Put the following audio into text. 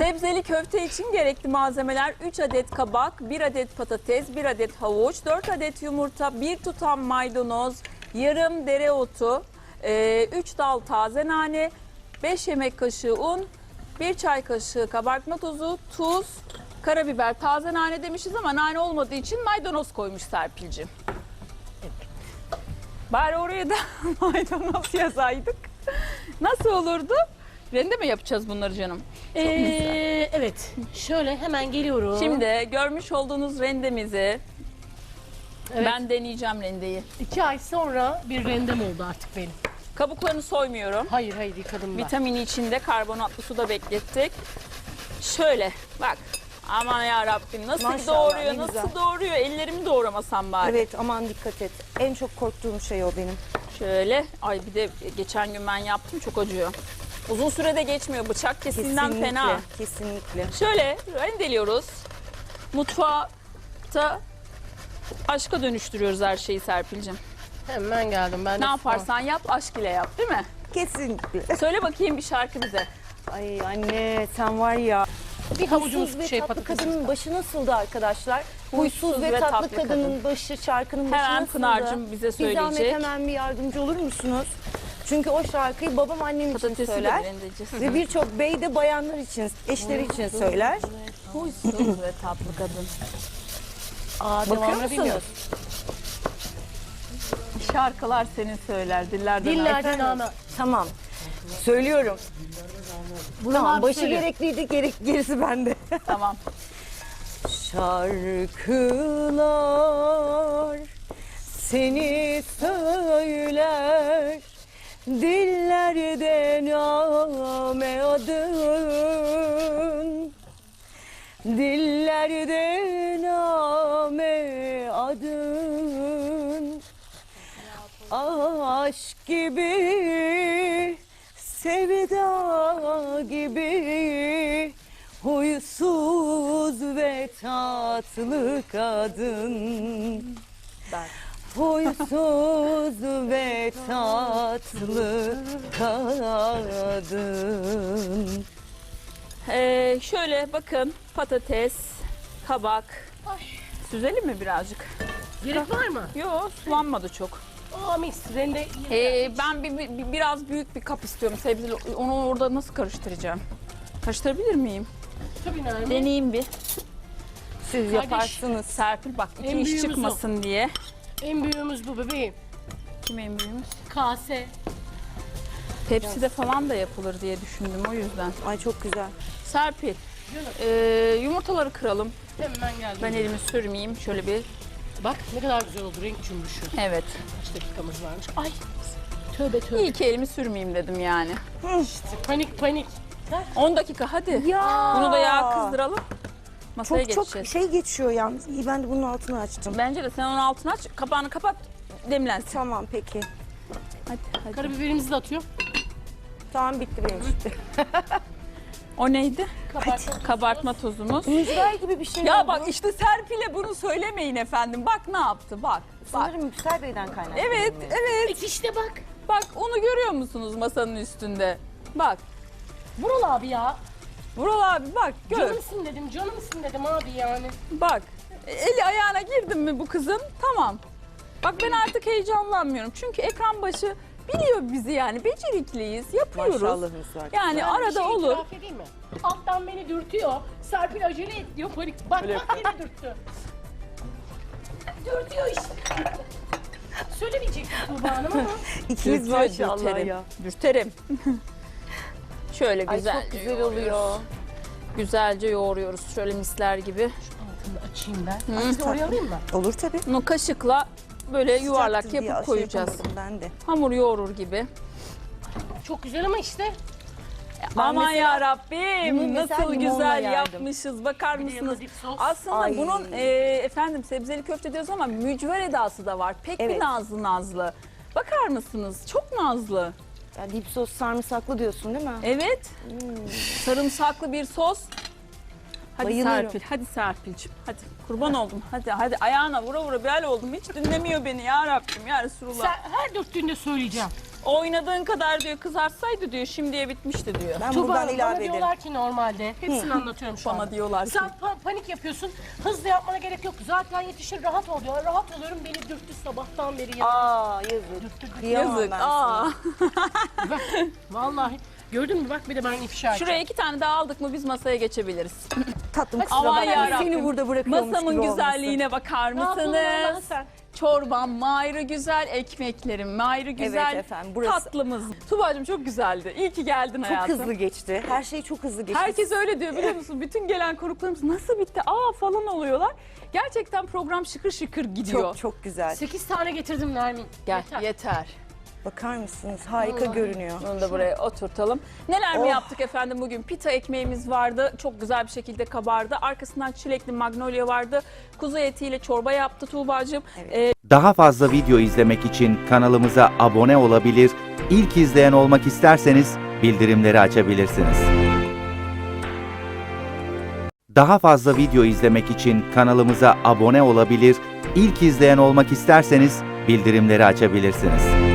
Sebzeli köfte için gerekli malzemeler 3 adet kabak, 1 adet patates, 1 adet havuç, 4 adet yumurta, 1 tutam maydanoz, yarım dereotu, 3 dal taze nane, 5 yemek kaşığı un, 1 çay kaşığı kabartma tozu, tuz, karabiber, taze nane demişiz ama nane olmadığı için maydanoz koymuş Serpil'cim. Bari oraya da maydanoz yazaydık. Nasıl olurdu? Rende mi yapacağız bunları canım? Ee, evet. Şöyle hemen geliyorum. Şimdi görmüş olduğunuz rendemizi Evet. ben deneyeceğim rendeyi. iki ay sonra bir rendem oldu artık benim. Kabuklarını soymuyorum. Hayır hayır yıkadım ben. Vitamini içinde karbonatlı suda beklettik. Şöyle bak. Aman ya Rabbim nasıl Maşallah, doğuruyor, ne nasıl güzel. doğuruyor. Ellerimi doğramasam bari. Evet aman dikkat et. En çok korktuğum şey o benim. Şöyle. Ay bir de geçen gün ben yaptım çok acıyor. Uzun sürede geçmiyor. Bıçak kesinden Kesinlikle. fena. Kesinlikle. Şöyle rendeliyoruz. Mutfakta aşka dönüştürüyoruz her şeyi Serpil'cim. Hemen geldim ben de. Ne yaparsan yap aşk ile yap değil mi? Kesinlikle. Söyle bakayım bir şarkı bize. Ay anne sen var ya. Bir havucumuz Huysuz ve şey tatlı kadının başı nasıldı arkadaşlar? Huysuz ve, tatlı, kadının başı şarkının başı Hemen nasıldı? Pınar'cığım bize Bir zahmet söyleyecek. hemen bir yardımcı olur musunuz? Çünkü o şarkıyı babam annem için Patatesi de söyler. Ve birçok bey de bayanlar için, eşleri için söyler. Huysuz ve tatlı kadın. Aa, Bakıyor devamını musunuz? Şarkılar senin söyler dillerden. Dillerden ama. Tamam. Söylüyorum. Tamam, başı söyle. gerekliydi, gerek, gerisi bende. Tamam. Şarkılar seni söyler Dillerde name adın Dillerde name adın Aşk gibi Sevda gibi Huysuz ve tatlı kadın Ben. Huysuz ve tatlı kadın Ee, şöyle bakın patates, kabak. Süzelim mi birazcık? Gerek var mı? Yok sulanmadı çok. Aa mis. Rende. Ee, ben bir, bir- biraz büyük bir kap istiyorum sebzeli. Onu orada nasıl karıştıracağım? Karıştırabilir miyim? Tabii Nermin. Deneyeyim bir. Siz yaparsınız. Serpil bak iki En iş büyüğümüz o. çıkmasın diye. En büyüğümüz bu bebeğim. Kim en büyüğümüz? Kase. Tepside falan da yapılır diye düşündüm o yüzden. Ay çok güzel. Serpil, ee, yumurtaları kıralım. Hemen geldim. Ben elimi sürmeyeyim. Şöyle bir, Bak ne kadar güzel oldu renk cümbüşü. evet. Kaç dakikamız varmış. Ay. Tövbe tövbe. İyi ki elimi sürmeyeyim dedim yani. Panik panik. 10 dakika hadi. Ya. Bunu da yağ kızdıralım. Masaya Çok çok geçeceğiz. şey geçiyor yalnız. İyi ben de bunun altını açtım. Bence de sen onun altını aç, kapağını kapat, demlensin. Tamam peki. Hadi, hadi. Karabiberimizi de atıyorum. Tamam bitti benim işte. O neydi? Kabartma. Kabartma tozumuz. Mücver gibi bir şey Ya oldu. bak işte Serpil'e bunu söylemeyin efendim. Bak ne yaptı bak. Bak. Sanırım Yüksel Bey'den kaynaklı. Evet, evet. Evet işte bak. Bak onu görüyor musunuz masanın üstünde? Bak. Vural abi ya. Vural abi bak gör. Canımsın dedim, canımsın dedim abi yani. Bak. Eli ayağına girdim mi bu kızın? Tamam. Bak ben artık heyecanlanmıyorum. Çünkü ekran başı biliyor bizi yani. Becerikliyiz, yapıyoruz. Maşallahınız var. Yani Ben bir arada şey olur. itiraf edeyim mi? Alttan beni dürtüyor. Serpil acele et diyor panik. Bak bak beni dürttü. Dürtüyor işte. Söylemeyecektim Tuğba Hanım ama. İkiniz Dürtüyor, maşallah dürterim. ya. Dürterim. Şöyle Ay güzel. çok güzel oluyor. Güzelce yoğuruyoruz şöyle misler gibi. Altını açayım ben. Açtı oraya alayım mı? Olur tabii. Bunu kaşıkla böyle yuvarlak Sıcaktır diye yapıp şey koyacağız. yapamadım ben de. Hamur yoğurur gibi. Çok güzel ama işte. Aman mesela ya Rabbim mesela nasıl limonla güzel yerdim. yapmışız. Bakar yanına mısınız? dip sos. Aslında Ay. bunun e, efendim sebzeli köfte diyoruz ama mücver edası da var. Pek bir Evet. nazlı nazlı. Bakar mısınız? Çok nazlı. Ya dip sos sarımsaklı diyorsun değil mi? Evet. Sarımsaklı bir sos. Hadi Bayılıyorum. Serpil, hadi Serpil'cim. Hadi kurban oldum. Hadi hadi ayağına vura vura bir hal oldum. Hiç dinlemiyor beni ya Rabbim ya Resulullah. Sen, her dürttüğünde söyleyeceğim. Oynadığın kadar diyor kızartsaydı diyor şimdiye bitmişti diyor. Ben Tuba buradan Hanım, ilave bana ederim. diyorlar ki normalde, hepsini anlatıyorum şu Bana anda. diyorlar ki. Sen pa- panik yapıyorsun, hızlı yapmana gerek yok. Zaten yetişir, rahat ol diyorlar. Rahat oluyorum, beni dürttü sabahtan beri. Ya. Aa yazık. Kıyamam Yazık. ben sana. Aa. Vallahi. Gördün mü bak bir de ben ifşa edeceğim. Şuraya iki tane daha aldık mı biz masaya geçebiliriz. Tatlım kusura Aman bakma. yarabbim. Seni burada bırakıyormuş Masamın gibi güzelliğine bakar Ne yapalım mısınız? sen? Çorbam ayrı güzel, ekmeklerim ayrı güzel. efendim, burası- Tatlımız. Tuba'cığım çok güzeldi. İyi ki geldin Çok hayatım. hızlı geçti. Her şey çok hızlı geçti. Herkes öyle diyor biliyor musun? Bütün gelen konuklarımız nasıl bitti? Aa falan oluyorlar. Gerçekten program şıkır şıkır gidiyor. çok çok güzel. 8 tane getirdim Nermin. Gel Yeter. Bakar mısınız? Harika Vallahi. görünüyor. Bunu da buraya oturtalım. Neler mi Oh. yaptık efendim bugün? Pita ekmeğimiz vardı. Çok güzel bir şekilde kabardı. Arkasından çilekli magnolia vardı. Kuzu etiyle çorba yaptı Tuğba'cığım. Ee, Daha fazla video izlemek için kanalımıza abone olabilir, ilk izleyen olmak isterseniz bildirimleri açabilirsiniz. Daha fazla video izlemek için kanalımıza abone olabilir, ilk izleyen olmak isterseniz bildirimleri açabilirsiniz.